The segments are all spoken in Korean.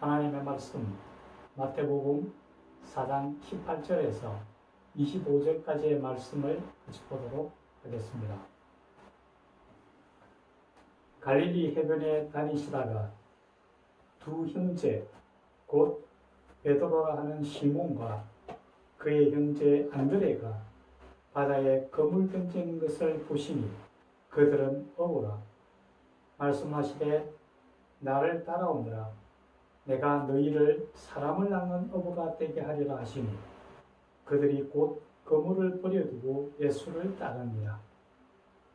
하나님의 말씀 마태복음 4장 18절에서 25절까지의 말씀을 같이 보도록 하겠습니다. 갈릴리 해변에 다니시다가 두 형제 곧 베드로라 하는 시몬과 그의 형제 안드레가 바다에 그물 던진 것을 보시니 그들은 어부라 말씀하시되 나를 따라오느라 내가 너희를 사람을 낚는 어부가 되게 하리라 하시니 그들이 곧 그물을 버려두고 예수를 따릅니다.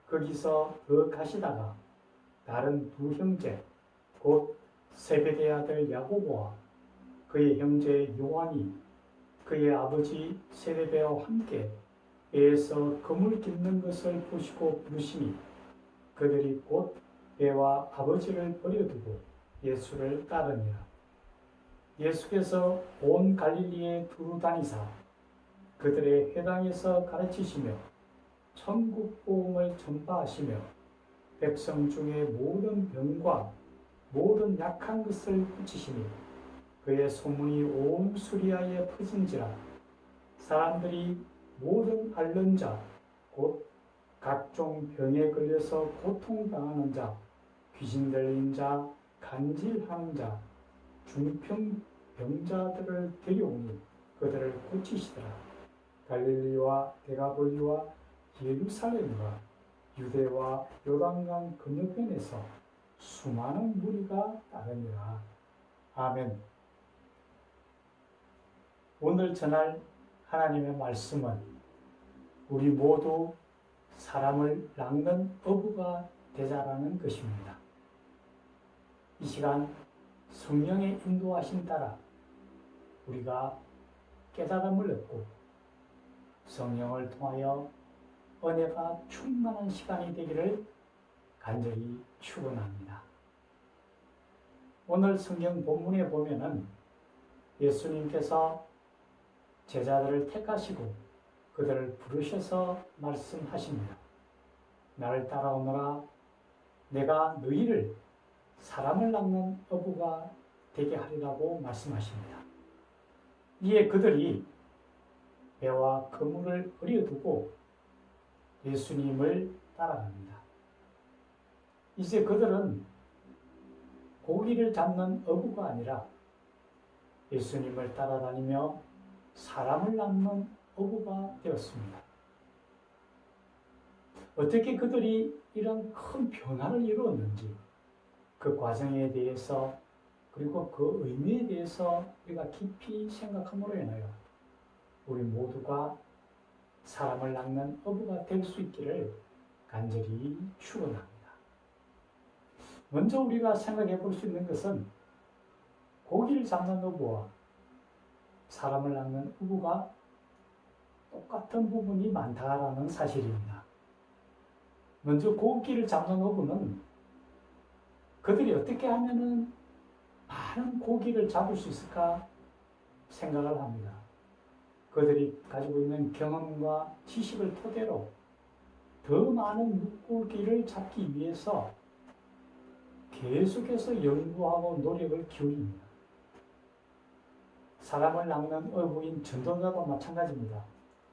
거기서 더 가시다가 다른 두 형제 곧 세베대 아들 야고보와 그의 형제 요한이 그의 아버지 세레베와 함께 배에서 그물 깃는 것을 보시고 부르시니 그들이 곧 배와 아버지를 버려두고 예수를 따르니라. 예수께서 온 갈릴리에 두루 다니사 그들의 회당에서 가르치시며 천국 복음을 전파하시며 백성 중에 모든 병과 모든 약한 것을 고치시니 그의 소문이 온 수리아에 퍼진지라. 사람들이 모든 앓는 자 곧 각종 병에 걸려서 고통당하는 자 귀신 들린 자 간질하는 자 중평 병자들을 데려오니 그들을 고치시더라. 갈릴리와 대가볼리와 예루살렘과 유대와 요단강 건너편에서 수많은 무리가 따르니라. 아멘. 오늘 전할 하나님의 말씀은 우리 모두 사람을 낚는 어부가 되자라는 것입니다. 이 시간 성령의 인도하심 따라 우리가 깨달음을 얻고 성령을 통하여 은혜가 충만한 시간이 되기를 간절히 축원합니다. 오늘 성경 본문에 보면은 예수님께서 제자들을 택하시고 그들을 부르셔서 말씀하십니다. 나를 따라오너라 내가 너희를 사람을 낚는 어부가 되게 하리라고 말씀하십니다. 이에 그들이 배와 그물을 어려두고 예수님을 따라갑니다. 이제 그들은 고기를 잡는 어부가 아니라 예수님을 따라다니며 사람을 낚는 어부가 되었습니다. 어떻게 그들이 이런 큰 변화를 이루었는지 그 과정에 대해서 그리고 그 의미에 대해서 우리가 깊이 생각함으로 인하여 우리 모두가 사람을 낚는 어부가 될 수 있기를 간절히 축원합니다. 먼저 우리가 생각해 볼 수 있는 것은 고기를 잡는 어부와 사람을 낚는 어부가 똑같은 부분이 많다라는 사실입니다. 먼저 고기를 잡는 어부는 그들이 어떻게 하면은 많은 고기를 잡을 수 있을까 생각을 합니다. 그들이 가지고 있는 경험과 지식을 토대로 더 많은 물고기를 잡기 위해서 계속해서 연구하고 노력을 기울입니다. 사람을 낚는 어부인 전도자도 마찬가지입니다.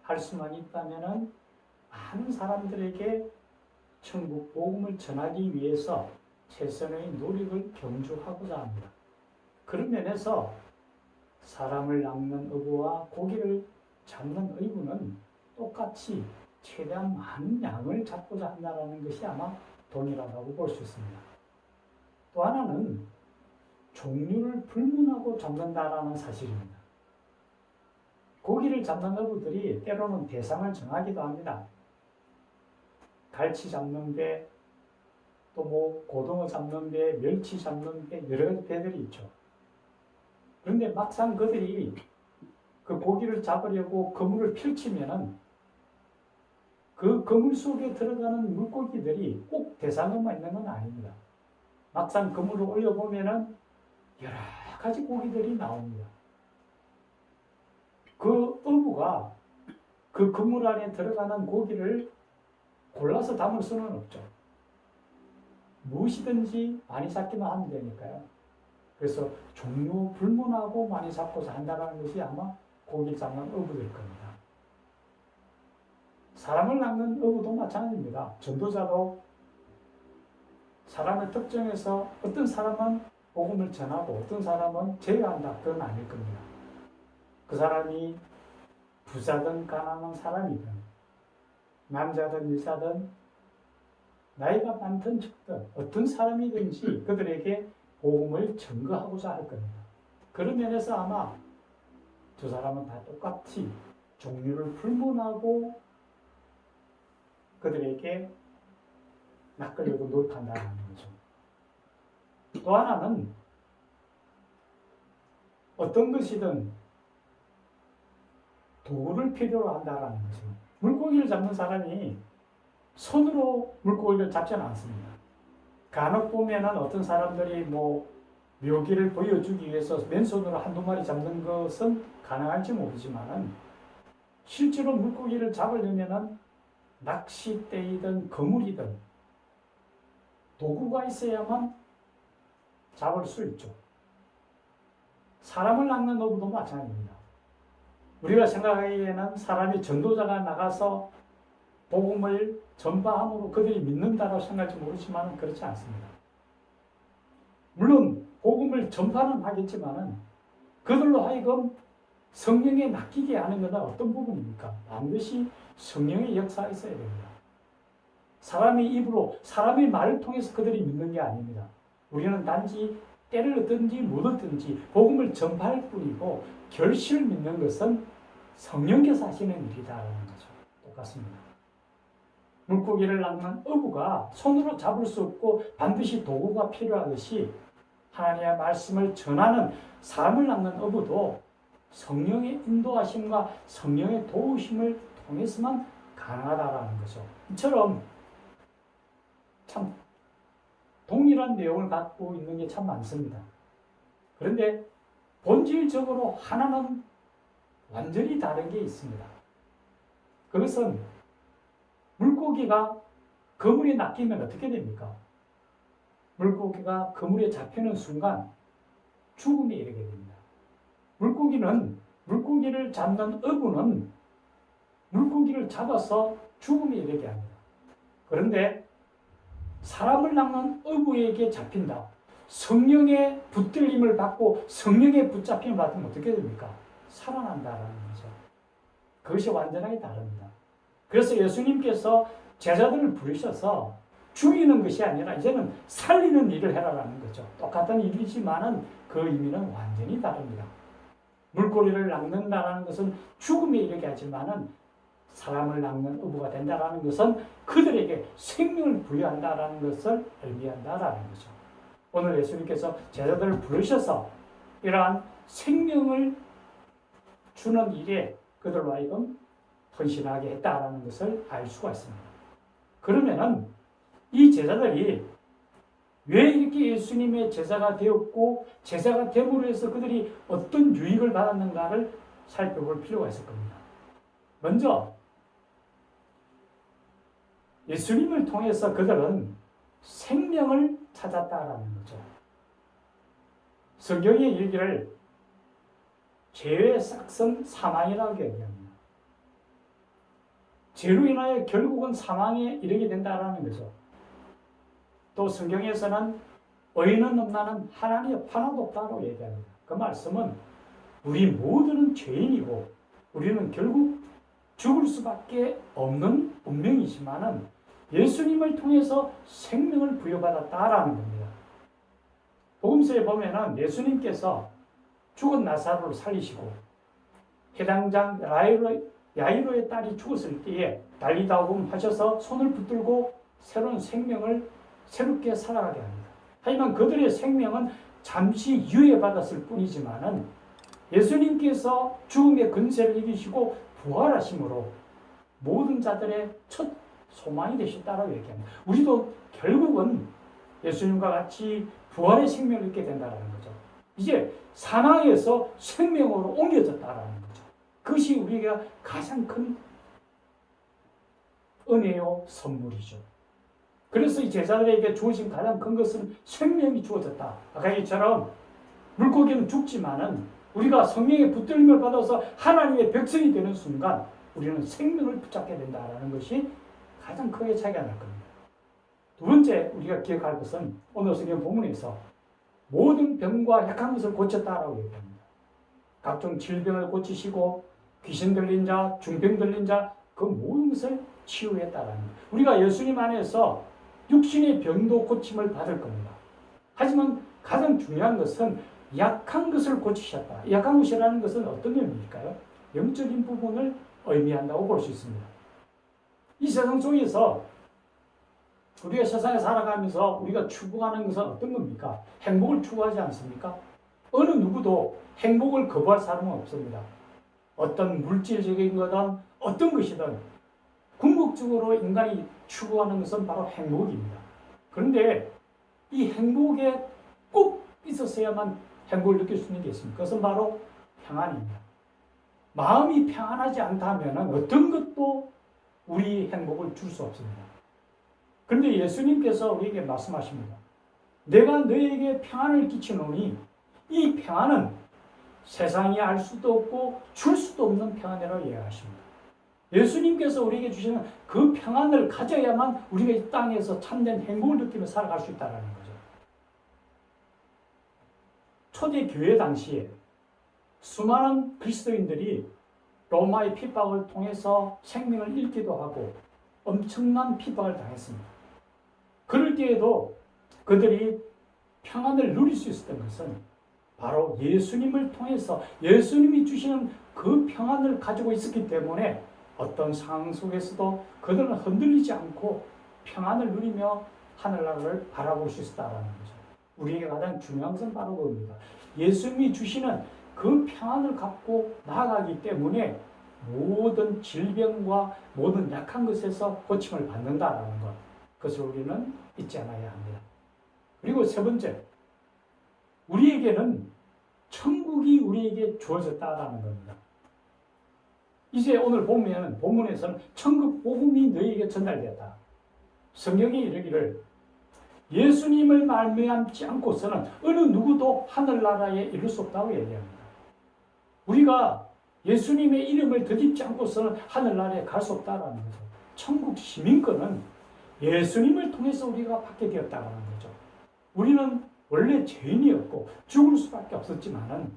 할 수만 있다면 많은 사람들에게 천국 복음을 전하기 위해서 최선의 노력을 경주하고자 합니다. 그런 면에서 사람을 낚는 어부와 고기를 잡는 의부는 똑같이 최대한 많은 양을 잡고자 한다는 것이 아마 동일하다고 볼 수 있습니다. 또 하나는 종류를 불문하고 잡는다라는 사실입니다. 고기를 잡는 어부들이 때로는 대상을 정하기도 합니다. 갈치 잡는 배, 또 뭐 고등어 잡는 배, 멸치 잡는 배, 여러 배들이 있죠. 그런데 막상 그들이 그 고기를 잡으려고 그물을 펼치면은 그 그물 속에 들어가는 물고기들이 꼭 대상어만 있는 건 아닙니다. 막상 그물을 올려보면은 여러 가지 고기들이 나옵니다. 그 어부가 그 그물 안에 들어가는 고기를 골라서 담을 수는 없죠. 무엇이든지 많이 잡기만 하면 되니까요. 그래서 종류 불문하고 많이 잡고자 한다는 것이 아마 고기를 잡는 어부일 겁니다. 사람을 낚는 어부도 마찬가지입니다. 전도자도 사람을 특정해서 어떤 사람은 복음을 전하고 어떤 사람은 제외한다. 그건 아닐 겁니다. 그 사람이 부자든 가난한 사람이든 남자든 여자든 나이가 많든 적든 어떤 사람이든지 그들에게 복음을 증거하고자 할 겁니다. 그런 면에서 아마 두 사람은 다 똑같이 종류를 불문하고 그들에게 낚으려고 노력한다는 거죠. 또 하나는 어떤 것이든 도구를 필요로 한다라는 거죠. 물고기를 잡는 사람이 손으로 물고기를 잡지는 않습니다. 간혹 보면은 어떤 사람들이 뭐 묘기를 보여주기 위해서 맨손으로 한두 마리 잡는 것은 가능할지 모르지만은 실제로 물고기를 잡으려면은 낚싯대이든 거물이든 도구가 있어야만 잡을 수 있죠. 사람을 낚는 어부도 마찬가지입니다. 우리가 생각하기에는 사람이 전도자가 나가서 복음을 전파함으로 그들이 믿는다고 생각할지 모르지만 그렇지 않습니다. 물론 복음을 전파는 하겠지만은 그들로 하여금 성령에 맡기게 하는 것은 어떤 부분입니까? 반드시 성령의 역사가 있어야 됩니다. 사람의 입으로 사람의 말을 통해서 그들이 믿는 게 아닙니다. 우리는 단지 때를 얻든지 못 얻든지 복음을 전파할 뿐이고 결실을 믿는 것은 성령께서 하시는 일이다라는 거죠. 똑같습니다. 물고기를 낚는 어부가 손으로 잡을 수 없고 반드시 도구가 필요하듯이 하나님의 말씀을 전하는 사람을 낚는 어부도 성령의 인도하심과 성령의 도우심을 통해서만 가능하다라는 거죠. 이처럼 참 동일한 내용을 갖고 있는 게 참 많습니다. 그런데 본질적으로 하나는 완전히 다른 게 있습니다. 그것은 물고기가 그물에 낚이면 어떻게 됩니까? 물고기가 그물에 잡히는 순간 죽음에 이르게 됩니다. 물고기는 물고기를 잡는 어부는 물고기를 잡아서 죽음에 이르게 합니다. 그런데 사람을 낚는 어부에게 잡힌다. 성령의 붙들림을 받고 성령의 붙잡힘을 받으면 어떻게 됩니까? 살아난다라는 거죠. 그것이 완전하게 다릅니다. 그래서 예수님께서 제자들을 부르셔서 죽이는 것이 아니라 이제는 살리는 일을 해라라는 거죠. 똑같은 일이지만은 그 의미는 완전히 다릅니다. 물고기를 낚는다라는 것은 죽음에 이르게 하지만은 사람을 낚는 어부가 된다라는 것은 그들에게 생명을 부여한다라는 것을 의미한다라는 거죠. 오늘 예수님께서 제자들을 부르셔서 이러한 생명을 주는 일에 그들로 하여금 헌신하게 했다라는 것을 알 수가 있습니다. 그러면은 이 제자들이 왜 이렇게 예수님의 제자가 되었고 제자가 됨으로 해서 그들이 어떤 유익을 받았는가를 살펴볼 필요가 있을 겁니다. 먼저 예수님을 통해서 그들은 생명을 찾았다라는 거죠. 성경의 일기를 죄의 싹성 사망이라고 얘기합니다. 죄로 인하여 결국은 사망에 이르게 된다라는 거죠. 또 성경에서는 의인은 없나는 하나님 하나도 없다고 얘기합니다. 그 말씀은 우리 모두는 죄인이고 우리는 결국 죽을 수밖에 없는 운명이지만은 예수님을 통해서 생명을 부여받았다라는 겁니다. 복음서에 보면은 예수님께서 죽은 나사로를 살리시고 해당장 라이로, 야이로의 딸이 죽었을 때에 달리다움 하셔서 손을 붙들고 새로운 생명을 새롭게 살아가게 합니다. 하지만 그들의 생명은 잠시 유예받았을 뿐이지만은 예수님께서 죽음의 근세를 이기시고 부활하심으로 모든 자들의 첫 소망이 되셨다라고 얘기합니다. 우리도 결국은 예수님과 같이 부활의 생명을 얻게 된다는 거죠. 이제 사망에서 생명으로 옮겨졌다라는 거죠. 그것이 우리가 가장 큰 은혜요 선물이죠. 그래서 이 제자들에게 주어진 가장 큰 것은 생명이 주어졌다. 아까 이처럼 물고기는 죽지만은 우리가 성령의 붙들림을 받아서 하나님의 백성이 되는 순간 우리는 생명을 붙잡게 된다라는 것이 가장 크게 차이가 날 겁니다. 두 번째 우리가 기억할 것은 오늘 성경 본문에서 모든 병과 약한 것을 고쳤다라고 얘기합니다. 각종 질병을 고치시고 귀신 들린 자, 중병 들린 자, 그 모든 것을 치유했다라는 거예요. 우리가 예수님 안에서 육신의 병도 고침을 받을 겁니다. 하지만 가장 중요한 것은 약한 것을 고치셨다. 약한 것이라는 것은 어떤 의미일까요? 영적인 부분을 의미한다고 볼 수 있습니다. 이 세상 속에서 우리가 세상에 살아가면서 우리가 추구하는 것은 어떤 겁니까? 행복을 추구하지 않습니까? 어느 누구도 행복을 거부할 사람은 없습니다. 어떤 물질적인 거든 어떤 것이든 궁극적으로 인간이 추구하는 것은 바로 행복입니다. 그런데 이 행복에 꼭 있었어야만 행복을 느낄 수 있는 게 있습니다. 그것은 바로 평안입니다. 마음이 평안하지 않다면 어떤 것도 우리 행복을 줄 수 없습니다. 그런데 예수님께서 우리에게 말씀하십니다. 내가 너에게 평안을 끼치노니 이 평안은 세상이 알 수도 없고 줄 수도 없는 평안이라고 이야기하십니다. 예수님께서 우리에게 주시는 그 평안을 가져야만 우리가 이 땅에서 참된 행복을 느끼며 살아갈 수 있다는 거죠. 초대 교회 당시에 수많은 그리스도인들이 로마의 핍박을 통해서 생명을 잃기도 하고 엄청난 핍박을 당했습니다. 그럴 때에도 그들이 평안을 누릴 수 있었던 것은 바로 예수님을 통해서 예수님이 주시는 그 평안을 가지고 있었기 때문에 어떤 상황 속에서도 그들은 흔들리지 않고 평안을 누리며 하늘나라를 바라볼 수 있었다는 거죠. 우리에게 가장 중요한 것은 바로 그겁니다. 예수님이 주시는 그 평안을 갖고 나아가기 때문에 모든 질병과 모든 약한 것에서 고침을 받는다라는 것. 그것을 우리는 잊지 않아야 합니다. 그리고 세 번째, 우리에게는 천국이 우리에게 주어졌다라는 겁니다. 이제 오늘 보면 본문에서는 천국 복음이 너희에게 전달되었다. 성경이 이르기를 예수님을 말미암지 않고서는 어느 누구도 하늘나라에 이를 수 없다고 얘기합니다. 우리가 예수님의 이름을 덧입지 않고서는 하늘나라에 갈 수 없다라는 거죠. 천국 시민권은 예수님을 통해서 우리가 받게 되었다는 거죠. 우리는 원래 죄인이었고 죽을 수밖에 없었지만은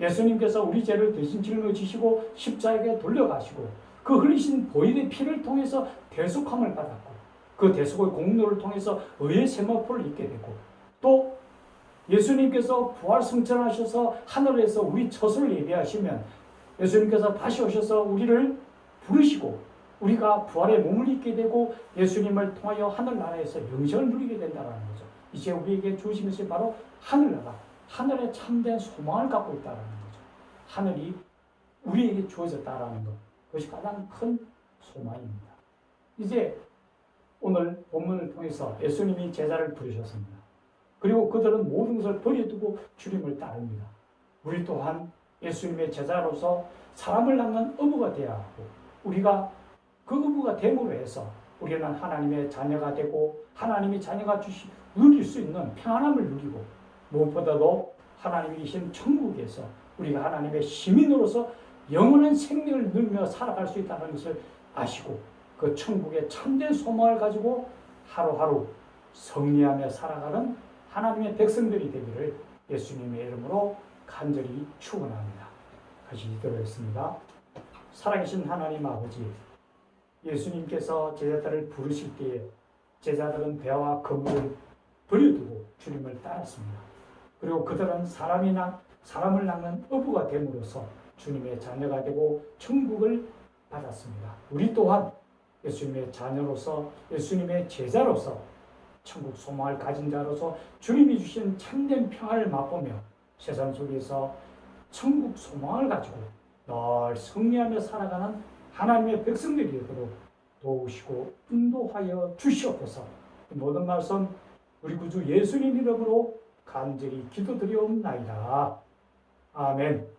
예수님께서 우리 죄를 대신 짊어지시고 십자가에 돌려가시고 그 흘리신 보혈의 피를 통해서 대속함을 받았고 그 대속의 공로를 통해서 의의 세마포를 입게 되고 또 예수님께서 부활 승천하셔서 하늘에서 우리 처소를 예비하시면 예수님께서 다시 오셔서 우리를 부르시고 우리가 부활의 몸을 입게 되고 예수님을 통하여 하늘나라에서 영생을 누리게 된다는 거죠. 이제 우리에게 주신 것이 바로 하늘나라, 하늘의 참된 소망을 갖고 있다는 거죠. 하늘이 우리에게 주어졌다라는 것. 그것이 가장 큰 소망입니다. 이제 오늘 본문을 통해서 예수님이 제자를 부르셨습니다. 그리고 그들은 모든 것을 버려두고 주님을 따릅니다. 우리 또한 예수님의 제자로서 사람을 낳는 어부가 되어야 하고 우리가 그 어부가 됨으로 해서 우리는 하나님의 자녀가 되고 하나님이 자녀가 주시 누릴 수 있는 평안함을 누리고 무엇보다도 하나님이 계신 천국에서 우리가 하나님의 시민으로서 영원한 생명을 누리며 살아갈 수 있다는 것을 아시고 그 천국의 참된 소망을 가지고 하루하루 성리하며 살아가는 하나님의 백성들이 되기를 예수님의 이름으로 간절히 축원합니다. 같이 기도하겠습니다. 살아계신 하나님 아버지, 예수님께서 제자들을 부르실 때에 제자들은 배와 그물을 버려두고 주님을 따랐습니다. 그리고 그들은 사람이나 사람을 낳는 어부가 됨으로써 주님의 자녀가 되고 천국을 받았습니다. 우리 또한 예수님의 자녀로서 예수님의 제자로서 천국 소망을 가진 자로서 주님이 주신 참된 평안을 맛보며 세상 속에서 천국 소망을 가지고 늘 승리하며 살아가는 하나님의 백성들이 되도록 도우시고 인도하여 주시옵소서. 모든 말씀 우리 구주 예수님 이름으로 간절히 기도드리옵나이다. 아멘.